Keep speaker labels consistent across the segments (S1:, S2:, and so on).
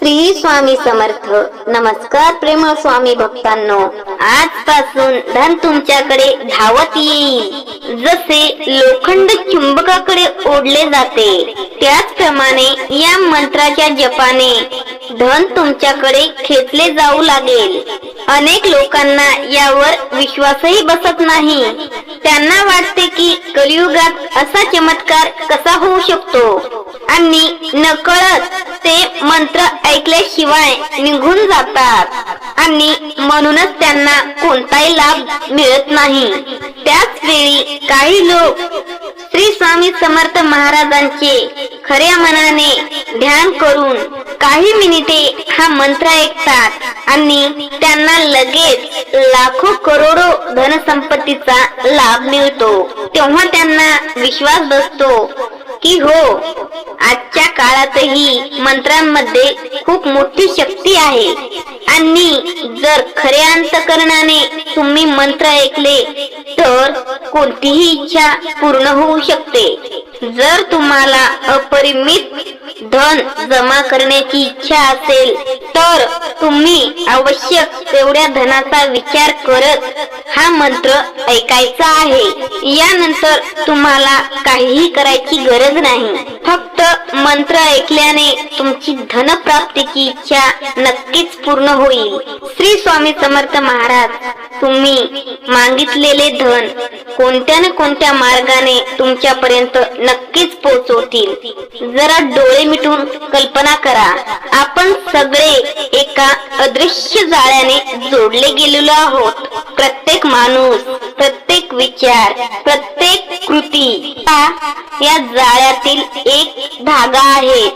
S1: श्री स्वामी समर्थ. नमस्कार प्रेमळ स्वामी भक्तांनो. आजपासून धन तुमच्याकडे धावत येईल. जसे लोखंड चुंबकाकडे ओढले जाते त्याचप्रमाणे या मंत्राच्या जपाने धन तुमच्याकडे खेचले जाऊ लागेल. अनेक लोकांना यावर विश्वासही बसत नाही. त्यांना वाटते की कलियुगात असा चमत्कार कसा होऊ शकतो? आणि नकळत ते मंत्र ऐकल्याशिवाय निघून जातात. आणि म्हणूनच त्यांना कोणताही लाभ मिळत नाही. त्याच वेळी काही लोक श्री स्वामी समर्थ महाराजांचे खऱ्या मनाने ध्यान करून काही मिनिटे हा मंत्र ऐकतात आणि त्यांना लगेच लाखो करोडो धनसंपत्तीचा लाभ मिळतो. तेव्हा त्यांना विश्वास बसतो की हो. आजच्या काळातही मंत्रांमध्ये खूप मोठी शक्ती आहे. आणि जर खऱ्या अंतकरणाने तुम्ही मंत्र ऐकले तर कोणतीही इच्छा पूर्ण होऊ शकते. जर तुम्हाला अपरिमित धन जमा करण्याची इच्छा असेल तर तुम्ही आवश्यक तेवढ्या धनाचा विचार करत हा मंत्र ऐकायचा आहे. यानंतर तुम्हाला काहीही करायची गरज नाही. फक्त मंत्र ऐकल्याने तुमची धन प्राप्तीची इच्छा नक्कीच पूर्ण होईल. श्री स्वामी समर्थ महाराज तुम्ही मागितलेले धन कोणत्या ना कोणत्या मार्गाने तुमच्यापर्यंत नक्कीच पोहोचवतील. जरा डोळे मिटून कल्पना करा. आपण सगळे एका अदृश्य जाळ्याने जोडले गेलेलो आहोत. प्रत्येक माणूस प्रत्येक विचार प्रत्येक कृती या जाळ्या जाळ्यातील एक धागा आहे.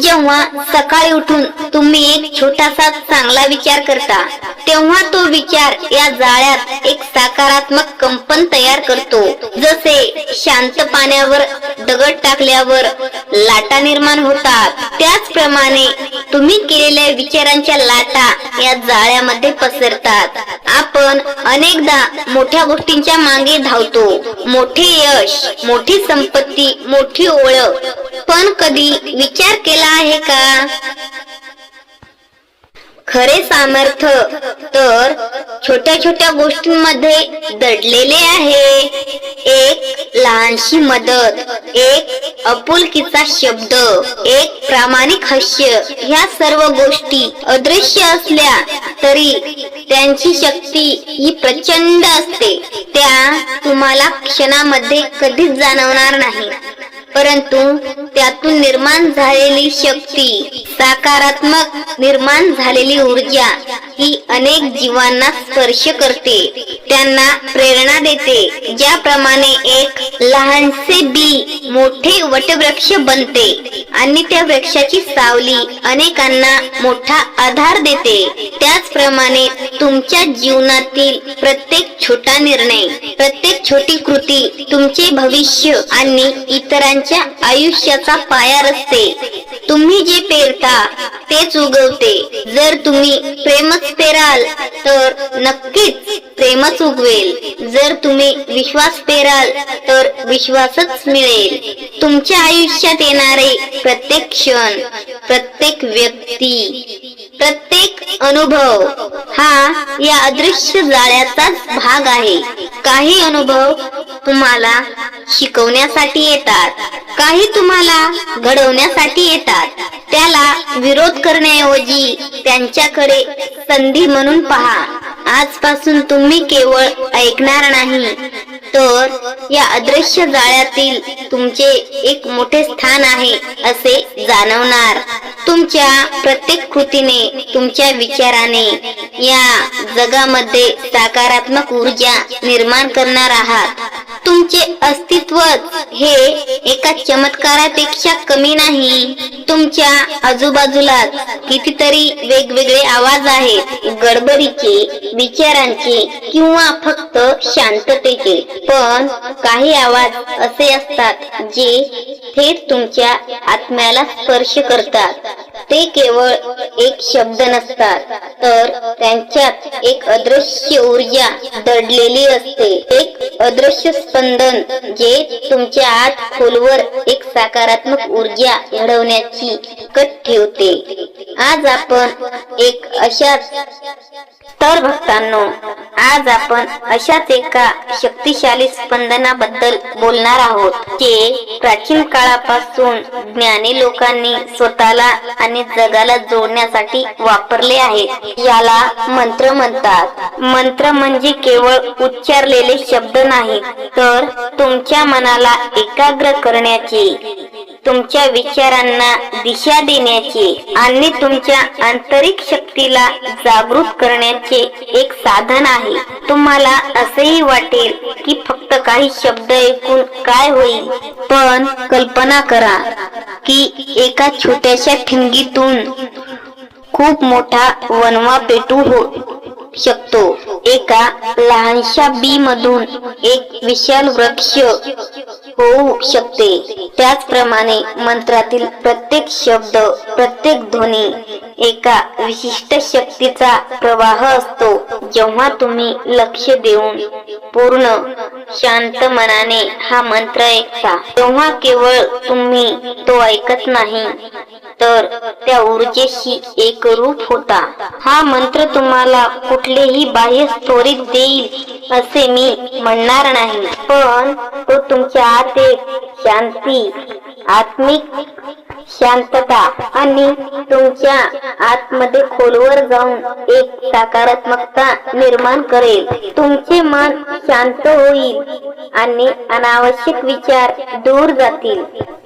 S1: जेव्हा सकाळी उठून तुम्ही एक छोटासा चांगला विचार करता तेव्हा तो विचार या जाळ्यात एक सकारात्मक कंपन तयार करतो. जसे शांत पाण्यावर दगड टाकल्यावर लाटा निर्माण होतात. त्याचप्रमाणे तुम्ही केलेल्या विचारांच्या लाटा या जाळ्यामध्ये पसरतात. आपण अनेकदा मोठ्या गोष्टींच्या मागे धावतो. मोठे यश मोठी संपत्ती मोठी ओळख पण कधी विचार केला आहे का? खरे सामर्थ्य तर छोट्या छोट्या गोष्टींमध्ये दडलेले आहे. एक लहानशी मदत एक अपुलकीचा शब्द एक प्रामाणिक हास्य ह्या सर्व गोष्टी अदृश्य असल्या तरी त्यांची शक्ती ही प्रचंड असते. त्या तुम्हाला क्षणामध्ये कधीच जाणवणार नाही. परंतु त्यातून निर्माण झालेली शक्ती सकारात्मक निर्माण झालेली ऊर्जा ही अनेक जीवांना स्पर्श करते. त्यांना प्रेरणा देते ज्याप्रमाणे एक लहानसे बी मोठे वटवृक्ष बनते आणि त्या वृक्षाची सावली अनेकांना मोठा आधार देते. त्याचप्रमाणे तुमच्या जीवनातील प्रत्येक छोटा निर्णय प्रत्येक छोटी कृती तुमचे भविष्य आणि इतरांच्या आयुष्याचा पाया असते तुम्ही जे पेरता तेच उगवते. जर तुम्ही प्रेमच पेराल तर नक्कीच प्रेमच उगवेल. जर तुम्ही विश्वास पेराल तर विश्वासच मिळेल. तुमच्या आयुष्यात येणारे प्रत्येक क्षण प्रत्येक व्यक्ती प्रत्येक अनुभव हा या अदृश्य जाळ्याचाच भाग आहे. काही अनुभव तुम्हाला शिकवण्यासाठी येतात. काही तुम्हाला घडवण्यासाठी येतात. त्याला विरोध करण्याऐवजी त्यांच्याकडे संधी म्हणून पहा. आजपासून तुम्ही केवळ ऐकणार नाही. तर या अदृश्य जाळ्यातील तुमचे एक मोठे स्थान आहे असे जाणवणार. तुमच्या प्रत्येक कृतीने तुमच्या विचाराने या जगामध्ये सकारात्मक ऊर्जा निर्माण करणार आहात. तुमचे अस्तित्व हे एका चमत्कारापेक्षा कमी नाही. तुमच्या आजूबाजूला कितीतरी वेगवेगळे आवाज आहेत गडबडीचे विचारांचे किंवा फक्त शांततेचे. पण काही आवाज असे असतात जे थेट तुमच्या आत्म्याला स्पर्श करतात. ते केवळ एक शब्द नसतात तर त्यांच्यात एक अदृश्य ऊर्जा दडलेली असते. एक अदृश्य स्पंदन जे तुमच्या आत खोलवर एक सकारात्मक ऊर्जा घडवण्याची कट ठेवते. आज आपण एक अशाच तर भक्तांनो आज आपण अशाच एका शक्तिशाली स्पंदनाबद्दल बोलणार आहोत जे प्राचीन काळापासून ज्ञानी लोकांनी स्वतःला आणि जगाला जोडण्यासाठी वापरले आहे. याला मंत्र म्हणतात. मंत्र म्हणजे केवळ उच्चारलेले शब्द नाही तर तुमच्या मनाला एकाग्र करण्याचे तुमच्या विचारांना दिशा देण्याचे आणि तुमच्या आंतरिक शक्तीला जागृत करण्याचे एक साधन आहे. तुम्हाला असेही वाटेल की फक्त काही शब्द ऐकून काय होईल? पण कल्पना करा की एका छोट्याशा ठिणगीतून खूप मोठा वनवा पेटू हो शकतो. एका लहानशा बी मधून एक विशाल वृक्ष होऊ शकते. त्याचप्रमाणे मंत्रातील प्रत्येक शब्द प्रत्येक ध्वनी एका विशिष्ट शक्तीचा प्रवाह असतो. जेव्हा तुम्ही लक्ष देऊन पूर्ण शांत मनाने हा मंत्र ऐकता तेव्हा केवळ तुम्ही तो ऐकत नाही तर त्या ऊर्जेशी एकरूप होता. हा मंत्र तुम्हाला कुठे कुठलेही बाह्य त्वरित देईल असे मी म्हणणार नाही. पण तो तुमच्या आत एक शांती आत्मिक शांतता आणि तुमच्या आतमध्ये खोलवर जाऊन एक सकारात्मकता निर्माण करेल. तुमचे मन शांत होईल आणि अनावश्यक विचार दूर जातील.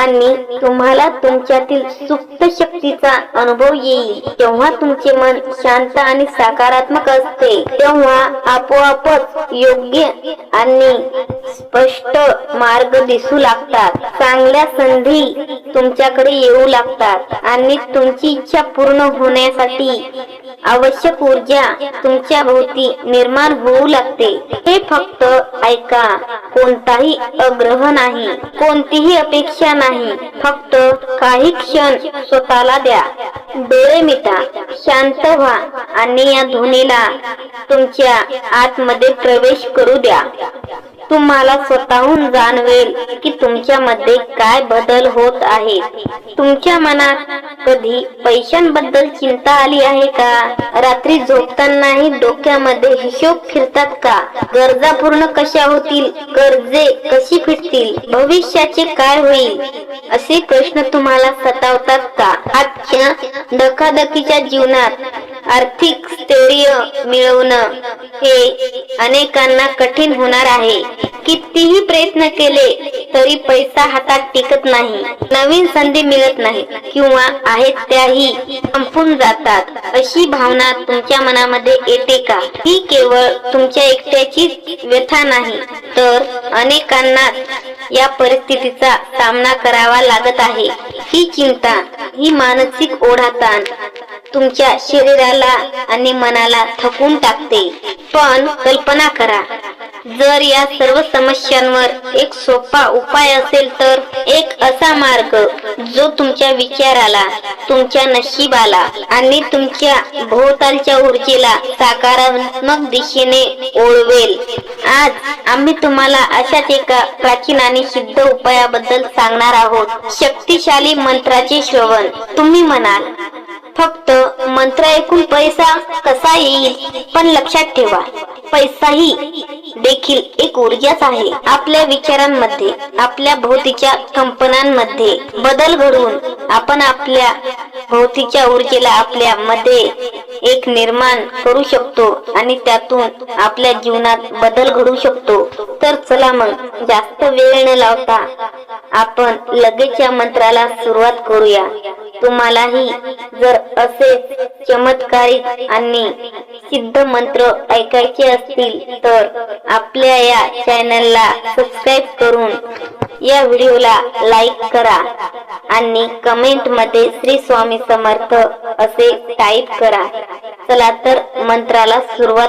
S1: आणि तुम्हाला तुमच्यातील सुप्त शक्तीचा अनुभव येईल. जेव्हा तुमचे मन शांत आणि सकारात्मक असते तेव्हा आपोआपच योग्य आणि स्पष्ट मार्ग दिसू लागतात. चांगल्या संधी तुमच्याकडे येऊ लागतात आणि तुमची इच्छा पूर्ण होण्यासाठी आवश्यक ऊर्जा तुमच्या भोवती निर्माण होऊ लागते. हे फक्त ऐका कोणताही अग्रह नाही. कोणतीही अपेक्षा नाही. फक्त काही क्षण स्वतःला द्या. डोळे मिटा शांत व्हा आणि या ध्वनीला तुमच्या आतमध्ये प्रवेश करू द्या. तुम्हाला स्वतःहून जाणवेल की तुमच्यामध्ये काय बदल होत आहे. तुमच्या मनात कधी पैशांबद्दल चिंता आली आहे का? रात्री झोपतानाही डोक्यामध्ये हिशोब फिरतात का? गरजा पूर्ण कशा होतील? कर्जे कशी फिटतील भविष्याचे काय होईल? असे प्रश्न तुम्हाला सतावतात का? आजच्या धकाधकीच्या जीवनात आर्थिक स्थैर्य मिळवणं हे अनेकांना कठीण होणार आहे. कितीही प्रयत्न केले तरी पैसा हातात टिकत नाही. नवीन संधी मिळत नाही किंवा आहेत त्याही संपून जातात. अशी भावना तुमच्या मनामध्ये येते का? ही केवळ तुमच्या एकट्याची व्यथा नाही तर अनेकांना या परिस्थितीचा सामना करावा लागत आहे. ही चिंता ही मानसिक ओढाताण तुमच्या शरीराला आणि मनाला थकून टाकते. पण कल्पना करा जर या सर्व समस्यांवर एक सोपा उपाय असेल तर एक असा मार्ग जो तुमच्या विचाराला तुमच्या नशिबाला आणि तुमच्या भोवतालच्या ऊर्जेला सकारात्मक दिशेने ओळवेल आज आम्ही तुम्हाला अशाच एका प्राचीन आणि सिद्ध उपायाबद्दल सांगणार आहोत. शक्तिशाली मंत्राचे श्रवण. तुम्ही म्हणाल फक्त मंत्र ऐकून पैसा कसा येईल? पण लक्षात ठेवा पैसाही देखील एक ऊर्जाच आहे. आपल्या विचारांमध्ये आपल्या भोवतीच्या कंपनांमध्ये बदल घडवून आपण आपल्या भोवतीच्या ऊर्जेला आपल्या मध्ये एक निर्माण करू शकतो आणि त्यातून आपल्या जीवनात बदल घडू शकतो. तर चला मग जास्त वेळ न लावता आपण लगेच या मंत्राला सुरुवात करूया. तुम्हालाही जर असे चमत्कारिक आणि सिद्ध मंत्र ऐकायचे असतील तर आपल्या या चॅनलला सबस्क्राईब करून या व्हिडिओला लाईक करा आणि कमेंटमध्ये श्री स्वामी समर्थ असे टाईप करा. चला तर मंत्राला सुरुवात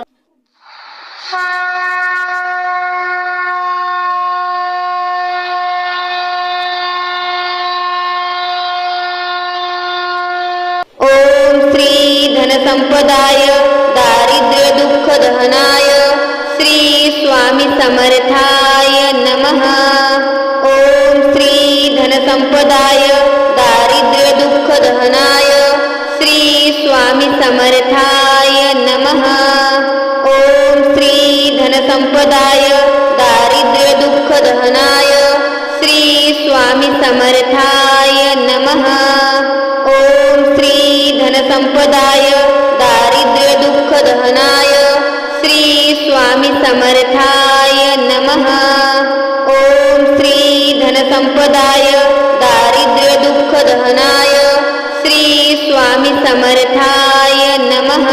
S1: धनसम्पदाय दारिद्र्य दुःख दहनाय श्री स्वामी समर्थाय नमः। ओम श्री धनसंपदाय दारिद्र्य दुःख दहनाय श्री स्वामी समर्थाय नमः। ओम श्री धनसंपदाय दारिद्र्य दुःख दहनाय श्री स्वामी समर्थाय नमः। संपदाय दारिद्र्य दुःख दहनाय श्री स्वामी समर्थाय नमः. ओम श्री धनसंपदाय दारिद्र्य दुःख दहनाय श्री स्वामी समर्थाय नमः.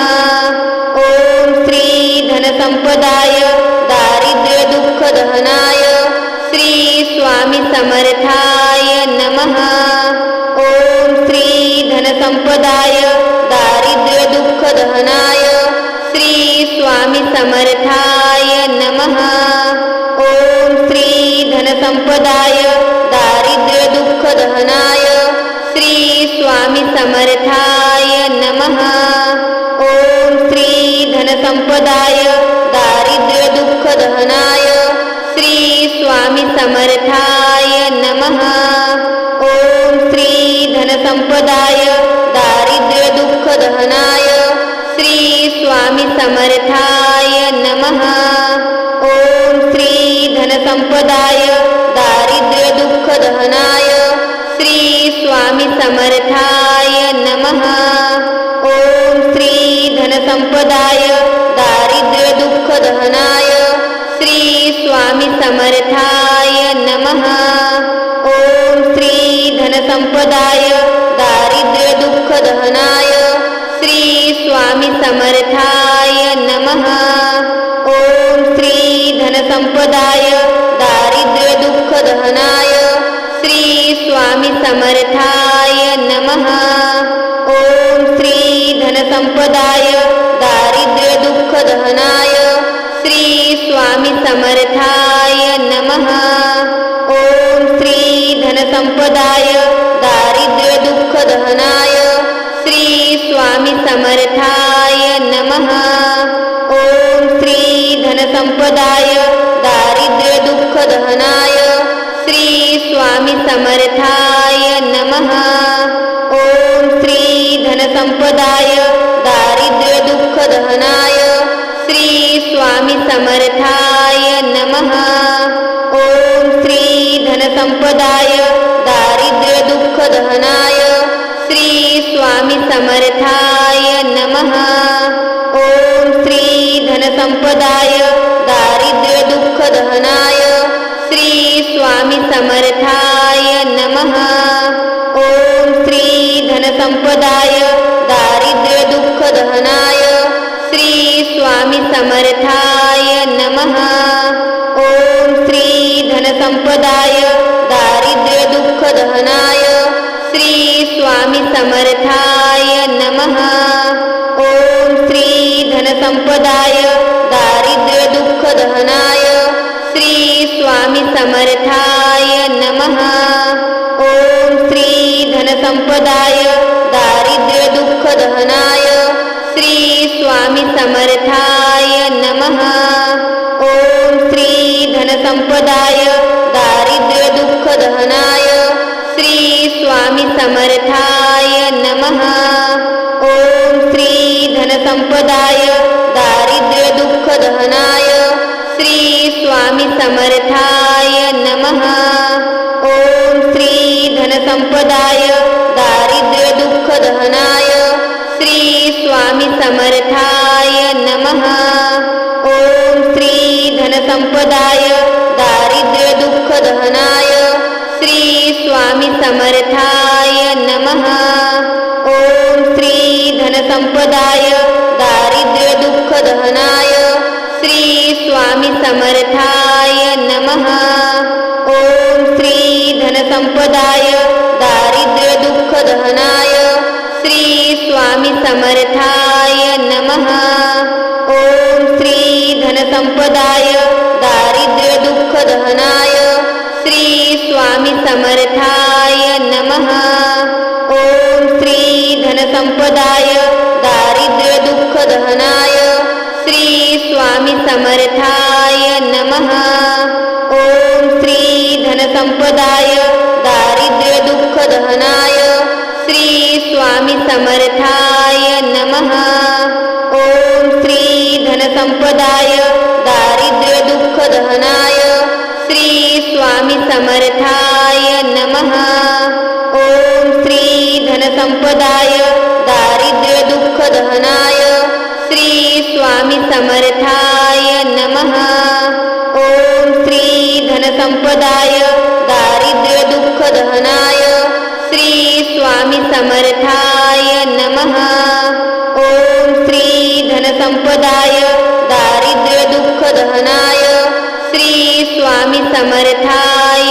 S1: ओम श्री धनसंपदाय दारिद्र्य दुःख दहनाय श्री स्वामी समर्थाय नमः. ओम श्री धनसंपदाय सहनाय श्री स्वामी समर्थाय नमः। ओम श्री धनसंपदाय दारिद्र्य दुःख दहनाय श्री स्वामी समर्थाय नमः। ओम श्री धनसंपदाय दारिद्र्य दुःख दहनाय श्री स्वामी समर्थाय नमः। ओम श्री धनसंपदाय दारिद्र्य दुःख दहनाय स्वामी समर्थाय नमः. ओम श्री धनसंपदाय दारिद्र्य दुःख दहनाय श्री स्वामी समर्थाय नमः. ओम श्री धनसंपदाय दारिद्र्य दुःख दहनाय श्री स्वामी समर्थाय नमः. ओम श्री धनसंपदाय दारिद्र्य दुःख दहनाय स्वामी समर्थाय नमः. ओम श्री धनसंपदाय दारिद्र्य दुःख दहनाय श्री स्वामी समर्थाय नमः. ओम श्री धनसंपदाय दारिद्र्य दुःख दहनाय श्री स्वामी समर्थाय नमः. ओम श्री धनसंपदाय समर्थाय नमः। ओम श्री धनसंपदाय दारिद्र्य दुःख दहनाय। श्री स्वामी समर्थाय नमः। ओम श्री धनसंपदाय दारिद्र्य दुःख दहनाय। श्री स्वामी समर्थाय नमः। ओम श्री धनसंपदाय दारिद्र्य दुःख दहनाय। श्री स्वामी समर्थाय नमः. ओम श्री धनसंपदाय दारिद्र्य दुःख दहनाय श्री स्वामी समर्थाय नमः. ओम श्री धनसंपदाय दारिद्र्य दुःख दहनाय श्री स्वामी समर्थाय नमः. ओम श्री धनसंपदाय दारिद्र्य दुःख दहनाय श्री स्वामी समर्थाय नमः. ओम श्री धनसंपदाय दारिद्र्य दुःख दहनाय श्री स्वामी समर्थाय नमः. ओम श्री धनसंपदाय दारिद्र्य दुःख दहनाय श्री स्वामी समर्थाय नमः. ओम श्री धनसंपदाय दारिद्र्य दुःख दहनाय स्वामी समर्थाय नमः. ओम श्री धनसंपदाय दारिद्र्य दुःख दहनाय श्री स्वामी समर्थाय नमः. ओम श्री धनसंपदाय दारिद्र्य दुःख दहनाय श्री स्वामी समर्थाय नमः. ओम श्री धनसंपदाय दारिद्र्य दुःख दहनाय स्वामी समर्थाय नमः. ओम श्री धनसंपदाय दारिद्र्य दुःख दहनाय श्री स्वामी समर्थाय नमः. ओम श्री धनसंपदाय दारिद्र्य दुःख दहनाय श्री स्वामी समर्थाय नमः. ओम श्री धनसंपदाय दारिद्र्य दुःख दहनाय श्री स्वामी समर्थाय नमः. ओम श्री धनसंपदाय दारिद्र्य दहनाय. श्री स्वामी समर्थाय नमः. ओम श्री धनसंपदाय दारिद्र्य दुःख दहनाय. श्री स्वामी समर्थाय नमः. ओम श्री धनसंपदाय दारिद्र्य दुःख दहनाय. स्वामी समर्थाय नमः. ओम श्री धनसंपदाय दारिद्र्य दुःख दहनाय श्री स्वामी समर्थाय नमः. ओम श्री धनसंपदाय दारिद्र्य दुःख दहनाय श्री स्वामी समर्थाय नमः. ओम श्री धनसंपदाय दारिद्र्य दुःख दहनाय श्री स्वामी समर्थाय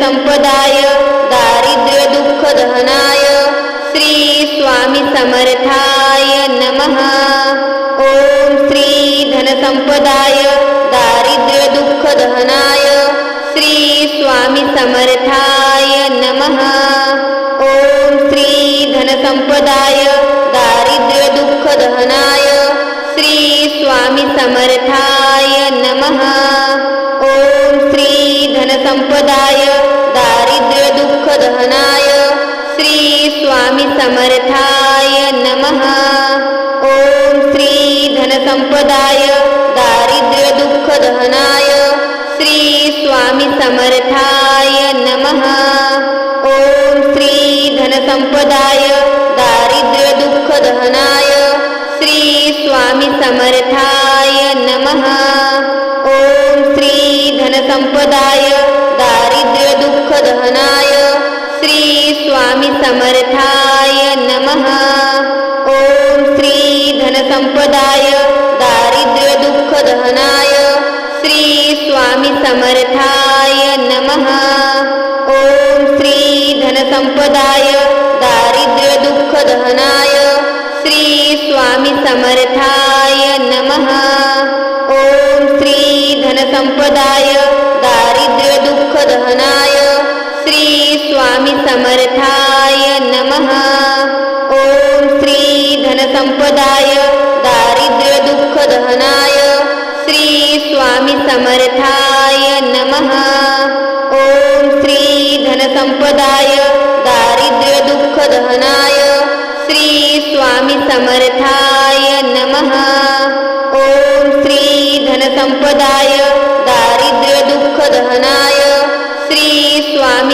S1: संपदाय दारिद्र्य दुःख दहनाय श्री स्वामी समर्थाय नमः। ओम श्री धनसंपदाय दारिद्र्य दुःख दहनाय श्री स्वामी समर्थाय नमः। ओम श्री धनसंपदाय दारिद्र्य दुःख दहनाय श्री स्वामी समर्थाय नमः। ओम श्री धनसंपदाय स्वामी समर्थाय नमः. ओम श्री धनसंपदाय दारिद्र्य दुःख दहनाय श्री स्वामी समर्थाय नमः. ओम श्री धनसंपदाय दारिद्र्य दुःख दहनाय श्री स्वामी समर्थाय नमः. ओम श्री धनसंपदाय दारिद्र्य दुःख दहनाय स्वामी समर्थाय नमः. ओम श्री धनसंपदाय दारिद्र्य दुःख दहनाय. श्री स्वामी समर्थाय नमः. ओम श्री धनसंपदाय दारिद्र्य दुःख दहनाय. श्री स्वामी समर्थाय नमः. ओम श्री धनसंपदाय दारिद्र्य दुःख दहनाय. स्वामी समर्थाय नमः. ओम श्री धनसंपदाय दारिद्र्य दुःख दहनाय श्री स्वामी समर्थाय नमः. ओम श्री धनसंपदाय दारिद्र्य दुःख दहनाय श्री स्वामी समर्थाय नमः. ओम श्री धनसंपदाय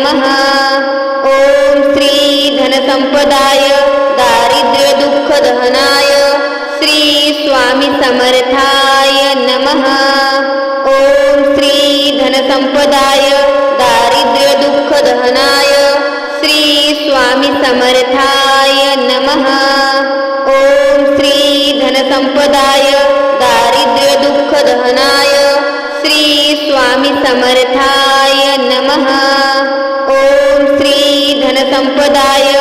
S1: नमः। ओम श्री धनसंपदाय दारिद्र्य दुःख दहनाय श्री स्वामी समर्थाय नमः। ओम श्री धनसंपदाय दारिद्र्य दुःख दहनाय श्री स्वामी समर्थाय नमः। ओम श्री धनसंपदाय दारिद्र्य दुःख दहनाय श्री स्वामी समर्थाय नमः। संपदाय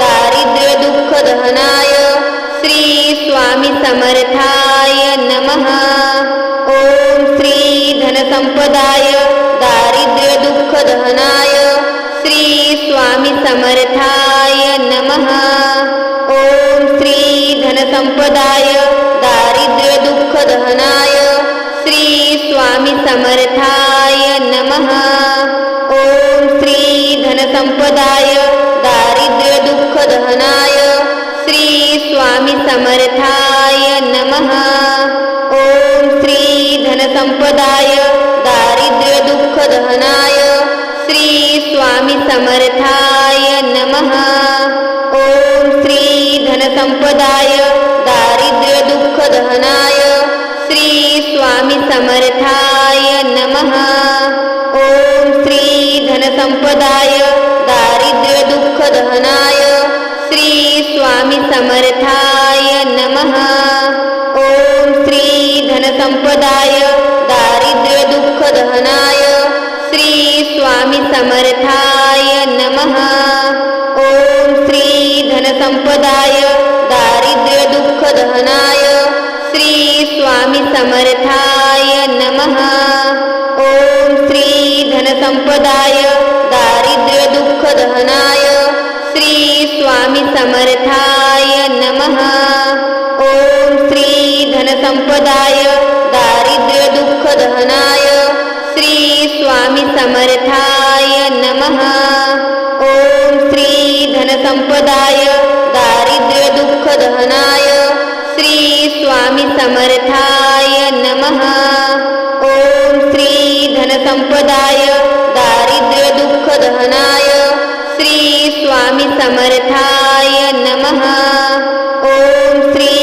S1: दारिद्र्य दुःख दहनाय श्री स्वामी समर्थाय नमः। ओम श्री धनसंपदाय दारिद्र्य दुःख दहनाय श्री स्वामी समर्थाय नमः। ओम श्री धनसंपदाय दारिद्र्य दुःख दहनाय श्री स्वामी समर्थाय नमः। संपदाय दारिद्र्य दुःख दहनाय श्री समर्थाय नमः. ओम श्री धनसंपदाय दारिद्र्य दुःख दहनाय श्री स्वामी समर्थाय नमः. ओम श्री धनसंपदाय दारिद्र्य दुःख दहनाय श्री स्वामी समर्थाय नमः. ओम श्री धनसंपदाय दहनाय श्री स्वामी समर्थाय नमः. ओम श्री धनसंपदाय दारिद्र्य दुःख दहनाय श्री स्वामी समर्थाय नमः. ओम श्री धनसंपदाय दारिद्र्य दुःख दहनाय श्री स्वामी समर्थाय नमः. ओम श्री धनसंपदाय दारिद्र्य दुःख दहनाय स्वामी समर्थाय नमः. ओम श्री धनसंपदाय दारिद्र्य दुःख दहनाय. श्री स्वामी समर्थाय नमः. ओम श्री धनसंपदाय दारिद्र्य दुःख दहनाय. श्री स्वामी समर्थाय नमः. ओम श्री धनसंपदाय दारिद्र्य दुःख दहनाय. स्वामी समर्थाय नमः. ॐ श्री